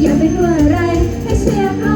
อย่าไปกลัวอะไรให้เชื่า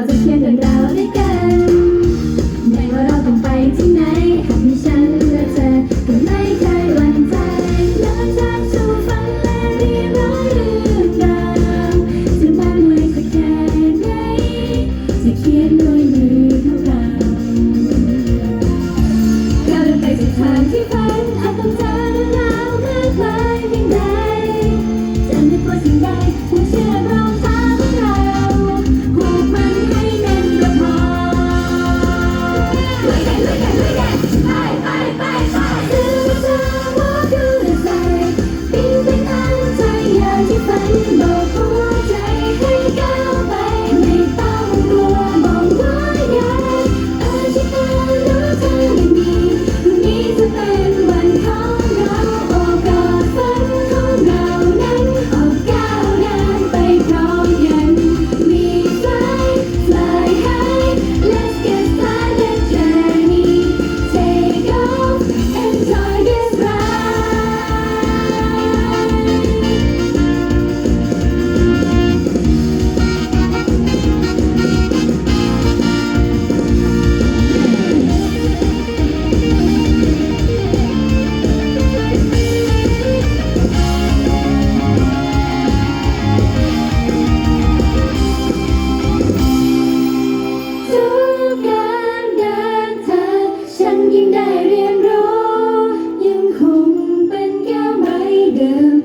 ราจะเขียนเรื่องราวด้วยกัน ไม่ว่าเราต้องไปที่ไหนหากมีฉันและเธอก็ไม่เคยหวั่นใจเดินทางสู่ฝันและเรียนรู้เรืองาวจะม่กมายสักแค่ไหนจะเขียนด้วย do